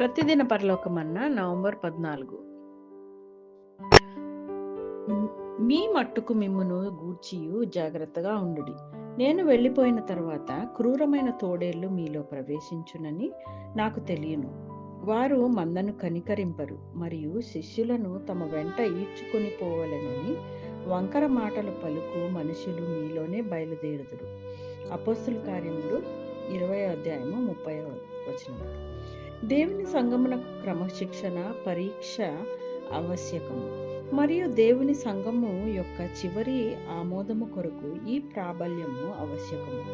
ప్రతిదిన పరలోకమన్నా November పద్నాలుగు. మీ మట్టుకు మిమ్మును గూర్చియు జాగ్రత్తగా ఉండుడి. నేను వెళ్ళిపోయిన తర్వాత క్రూరమైన తోడేళ్ళు మీలో ప్రవేశించునని నాకు తెలియను. వారు మందను కనికరింపరు మరియు శిష్యులను తమ వెంట ఈడ్చుకొని పోవలెనని వంకర మాటలు పలుకు మనుషులు మీలోనే బయలుదేరుదురు. అపోస్తుల కార్యములు ఇరవై అధ్యాయము ముప్పై వచనం దేవుని సంగమునకు క్రమశిక్షణ పరీక్ష ఆవశ్యకము మరియు దేవుని సంఘము యొక్క చివరి ఆమోదము కొరకు ఈ ప్రాబల్యము ఆవశ్యకము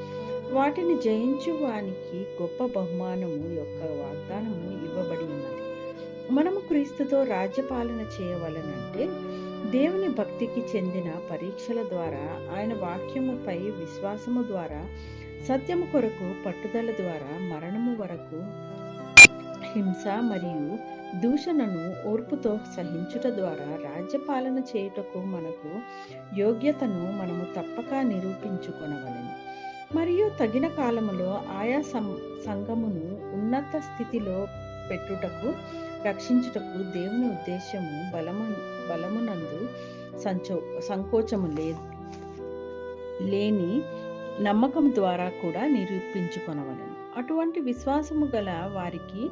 వాటిని జయించు వానికి గొప్ప బహుమానము యొక్క వాగ్దానము ఇవ్వబడి ఉన్నది. మనము క్రీస్తుతో రాజ్యపాలన చేయవలనంటే దేవుని భక్తికి చెందిన పరీక్షల ద్వారా ఆయన వాక్యముపై విశ్వాసము ద్వారా సత్యము కొరకు పట్టుదల ద్వారా మరణము వరకు హింస మరియు దూషణను ఓర్పుతో సహించుట ద్వారా రాజ్యపాలన చేయుటకు మనకు యోగ్యతను మనము తప్పక నిరూపించుకొనవలెను. మరియు తగిన కాలములో ఆయా సం సంఘమును ఉన్నత స్థితిలో పెట్టుటకు రక్షించుటకు దేవుని ఉద్దేశము బలము బలమునందు సంచో సంకోచము లే లేని నమ్మకం ద్వారా కూడా నిరూపించుకొనవలెను. అటువంటి విశ్వాసము గల వారికి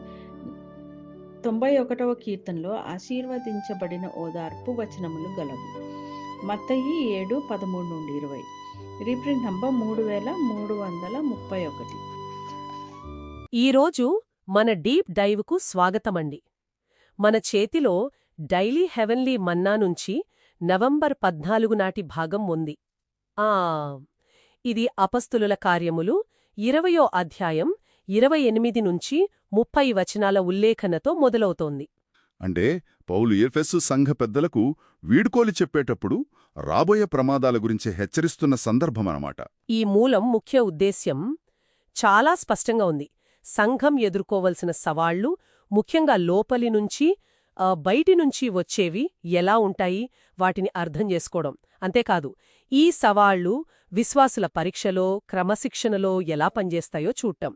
తొంభై ఒకటవ కీర్తనలో ఆశీర్వదించబడిన ఓదార్పు వచనములు గలవు. మత్తయి ఏడు పదమూడు నుండి ఇరవై. రీప్రింట్ నంబర్ మూడు వేల మూడు వందల ముప్పై ఒకటి ఈరోజు మన డీప్ డైవ్కు స్వాగతమండి. మన చేతిలో డైలీ హెవెన్లీ మన్నా నుంచి నవంబర్ పద్నాలుగు నాటి భాగం ఉంది. ఆ ఇది అపస్తులుల కార్యములు ఇరవయో అధ్యాయం ఇరవై ఎనిమిది నుంచి ముప్పై వచనాల ఉల్లేఖనతో మొదలవుతోంది. అంటే పౌలు ఎఫెస్సు సంఘ పెద్దలకు వీడ్కోలి చెప్పేటప్పుడు రాబోయే ప్రమాదాల గురించి హెచ్చరిస్తున్న సందర్భమనమాట ఈ మూలం ముఖ్య ఉద్దేశ్యం చాలా స్పష్టంగా ఉంది. సంఘం ఎదుర్కోవలసిన సవాళ్ళు ముఖ్యంగా లోపలి నుంచి బయటి నుంచి వచ్చేవి ఎలా ఉంటాయి వాటిని అర్థం చేసుకోవడం. అంతేకాదు ఈ సవాళ్ళు విశ్వాసుల పరీక్షలో క్రమశిక్షణలో ఎలా పనిచేస్తాయో చూడటం.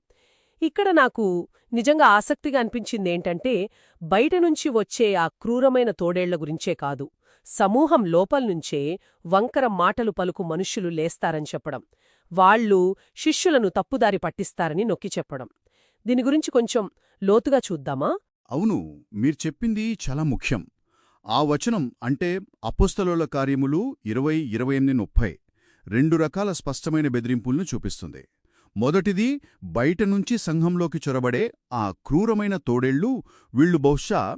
ఇక్కడ నాకు నిజంగా ఆసక్తిగా అనిపించిందేంటంటే బయట నుంచి వచ్చే ఆ క్రూరమైన తోడేళ్ళ గురించే కాదు. సమూహం లోపల్నుంచే వంకర మాటలు పలుకు మనుష్యులు లేస్తారని చెప్పడం వాళ్ళు శిష్యులను తప్పుదారి పట్టిస్తారని నొక్కి చెప్పడం. దీని గురించి కొంచెం లోతుగా చూద్దామా? అవును మీరు చెప్పింది చాలా ముఖ్యం. ఆ వచనం అంటే అపుస్తలోల కార్యములు ఇరవై ఇరవై ఎనిమిది ముప్పై రెండు రకాల స్పష్టమైన బెదిరింపుల్ని చూపిస్తుంది. మొదటిది బయట నుంచి సంఘంలోకి చొరబడే ఆ క్రూరమైన తోడేళ్ళు వీళ్ళు బహుశా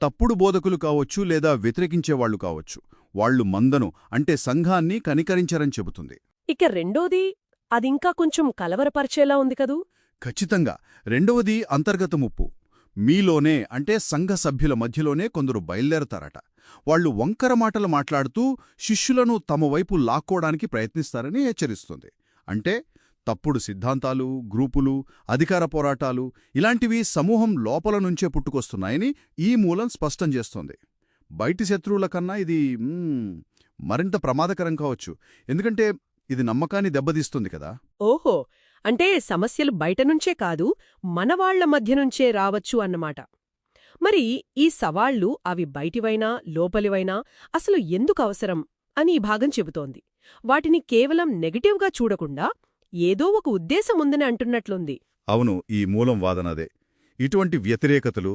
తప్పుడు బోధకులు కావచ్చు లేదా వ్యతిరేకించేవాళ్ళు కావచ్చు. వాళ్ళు మందను అంటే సంఘాన్ని కనికరించరని చెబుతుంది. ఇక రెండోది అదింకా కొంచెం కలవరపరిచేలా ఉంది కదూ? ఖచ్చితంగా. రెండవది అంతర్గత ముప్పు. మీలోనే అంటే సంఘ సభ్యుల మధ్యలోనే కొందరు బయల్దేరతారట. వాళ్ళు వంకర మాటలు మాట్లాడుతూ శిష్యులను తమ వైపు లాక్కోవడానికి ప్రయత్నిస్తారని హెచ్చరిస్తుంది. అంటే తప్పుడు సిద్ధాంతాలు గ్రూపులు అధికార పోరాటాలు ఇలాంటివి సమూహం లోపల నుంచే పుట్టుకొస్తున్నాయని ఈ మూలం స్పష్టం చేస్తోంది. బయటి శత్రువుల కన్నా ఇది మరింత ప్రమాదకరం కావచ్చు. ఎందుకంటే ఇది నమ్మకాన్ని దెబ్బతీస్తుంది కదా. ఓహో! అంటే సమస్యలు బయటనుంచే కాదు మనవాళ్ళ మధ్యనుంచే రావచ్చు అన్నమాట. మరి ఈ సవాళ్ళు అవి బయటివైనా లోపలివైనా అసలు ఎందుకు అవసరం అని ఈ భాగం చెబుతోంది. వాటిని కేవలం నెగటివ్గా చూడకుండా ఏదో ఒక ఉద్దేశం ఉందని అంటున్నట్లుంది. అవును ఈ మూలం వాదనదే ఇటువంటి వ్యతిరేకతలు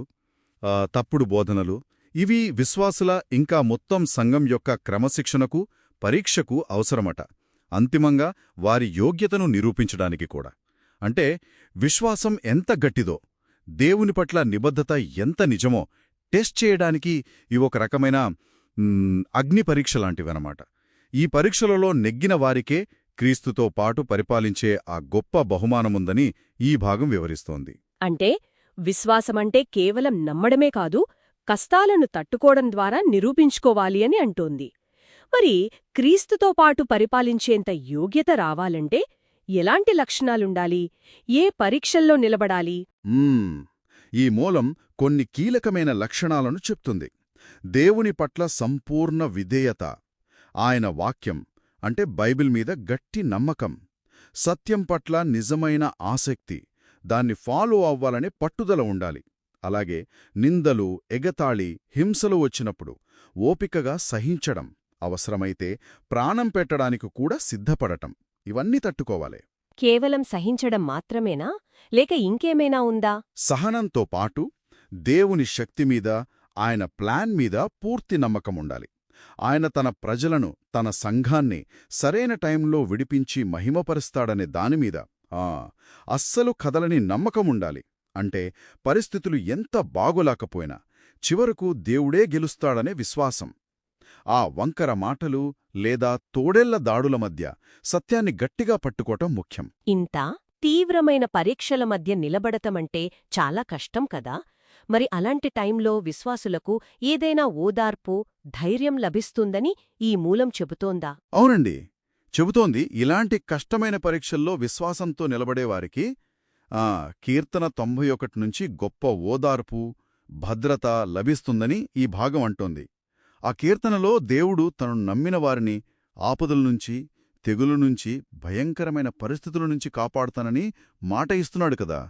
తప్పుడు బోధనలు ఇవి విశ్వాసుల ఇంకా మొత్తం సంఘం యొక్క క్రమశిక్షణకు పరీక్షకు అవసరమట. అంతిమంగా వారి యోగ్యతను నిరూపించడానికి కూడా. అంటే విశ్వాసం ఎంత గట్టిదో దేవుని పట్ల నిబద్ధత ఎంత నిజమో టెస్ట్ చేయడానికి ఇవి ఒక రకమైన అగ్ని పరీక్ష లాంటివన్నమాట. ఈ పరీక్షలలో నెగ్గిన వారికే క్రీస్తుతో పాటు పరిపాలించే ఆ గొప్ప బహుమానముందని ఈ భాగం వివరిస్తోంది. అంటే విశ్వాసమంటే కేవలం నమ్మడమే కాదు కష్టాలను తట్టుకోవడం ద్వారా నిరూపించుకోవాలి అని అంటోంది. మరి క్రీస్తుతో పాటు పరిపాలించేంత యోగ్యత రావాలంటే ఎలాంటి లక్షణాలుండాలి? ఏ పరీక్షల్లో నిలబడాలి. ఈ మూలం కొన్ని కీలకమైన లక్షణాలను చెప్తుంది. దేవుని పట్ల సంపూర్ణ విధేయత ఆయన వాక్యం అంటే బైబిల్ మీద గట్టి నమ్మకం. సత్యం పట్ల నిజమైన ఆసక్తి. దాన్ని ఫాలో అవ్వాలనే పట్టుదల ఉండాలి. అలాగే నిందలు ఎగతాళి హింసలు వచ్చినప్పుడు ఓపికగా సహించడం అవసరమైతే ప్రాణం పెట్టడానికి కూడా సిద్ధపడటం. ఇవన్నీ తట్టుకోవాలి. కేవలం సహించడం మాత్రమేనా? లేక ఇంకేమైనా ఉందా? సహనంతో పాటు దేవుని శక్తి మీద ఆయన ప్లాన్ మీద పూర్తి నమ్మకముండాలి ఆయన తన ప్రజలను తన సంఘాన్ని సరైన టైంలో విడిపించి మహిమపరుస్తాడనే దానిమీద ఆ అస్సలు కదలని నమ్మకముండాలి అంటే పరిస్థితులు ఎంత బాగోలేకపోయినా చివరకు దేవుడే గెలుస్తాడనే విశ్వాసం. ఆ వంకర మాటలు లేదా తోడేళ్ళ దాడుల మధ్య సత్యాన్ని గట్టిగా పట్టుకోవటం ముఖ్యం. ఇంత తీవ్రమైన పరీక్షల మధ్య నిలబడటమంటే చాలా కష్టం కదా? మరి అలాంటి టైంలో విశ్వాసులకు ఏదైనా ఓదార్పు ధైర్యం లభిస్తుందని ఈ మూలం చెబుతోందా? అవునండి. చెబుతోంది. ఇలాంటి కష్టమైన పరీక్షల్లో విశ్వాసంతో నిలబడేవారికి ఆ కీర్తన తొంభై ఒకటి నుంచి గొప్ప ఓదార్పు భద్రత లభిస్తుందని ఈ భాగం అంటోంది. ఆ కీర్తనలో దేవుడు తను నమ్మిన వారిని ఆపదల నుంచి తెగులు నుంచి భయంకరమైన పరిస్థితుల నుంచి కాపాడుతానని మాట ఇస్తున్నాడు కదా.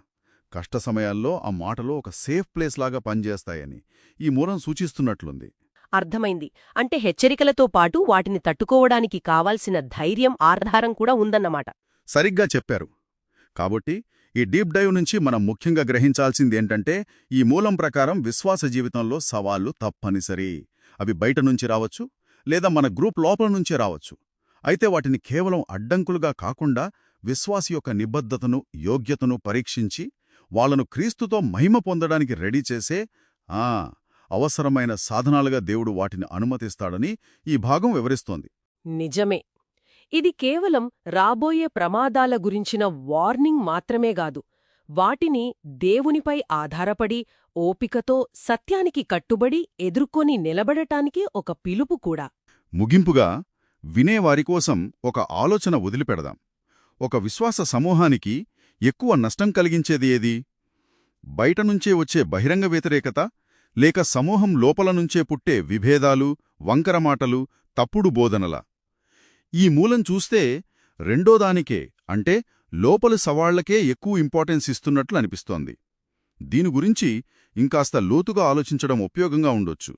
కష్ట సమయాల్లో ఆ మాటలో ఒక సేఫ్ ప్లేస్ లాగా పనిచేస్తాయని ఈ మూలం సూచిస్తున్నట్లుంది. అర్థమైంది. అంటే హెచ్చరికలతో పాటు వాటిని తట్టుకోవడానికి కావాల్సిన ధైర్యం ఆధారం కూడా ఉందన్నమాట. సరిగ్గా చెప్పారు. కాబట్టి ఈ డీప్ డైవ్ నుంచి మనం ముఖ్యంగా గ్రహించాల్సింది ఏంటంటే ఈ మూలం ప్రకారం విశ్వాస జీవితంలో సవాళ్ళు తప్పనిసరి. అవి బయట నుంచి రావచ్చు లేదా మన గ్రూప్ లోపల నుంచే రావచ్చు. అయితే వాటిని కేవలం అడ్డంకులుగా కాకుండా విశ్వాస యొక్క నిబద్ధతను యోగ్యతను పరీక్షించి వాళ్ళను క్రీస్తుతో మహిమ పొందడానికి రెడీ చేసే ఆ అవసరమైన సాధనాలుగా దేవుడు వాటిని అనుమతిస్తాడని ఈ భాగం వివరిస్తోంది. నిజమే. ఇది కేవలం రాబోయే ప్రమాదాల గురించిన వార్నింగ్ మాత్రమే గాదు వాటిని దేవునిపై ఆధారపడి ఓపికతో సత్యానికి కట్టుబడి ఎదుర్కొని నిలబడటానికి ఒక పిలుపు కూడా. ముగింపుగా వినేవారి కోసం ఒక ఆలోచన వదిలిపెడదాం. ఒక విశ్వాస సమూహానికి ఎక్కువ నష్టం కలిగించేది ఏది? బయటనుంచే వచ్చే బహిరంగ వ్యతిరేకత లేక సమూహం లోపల నుంచే పుట్టే విభేదాలు వంకరమాటలు తప్పుడు బోధనల? ఈ మూలం చూస్తే రెండోదానికే అంటే లోపలి సవాళ్ళకే ఎక్కువ ఇంపార్టెన్స్ ఇస్తున్నట్లు అనిపిస్తోంది. దీని గురించి ఇంకాస్త లోతుగా ఆలోచించడం ఉపయోగంగా ఉండొచ్చు.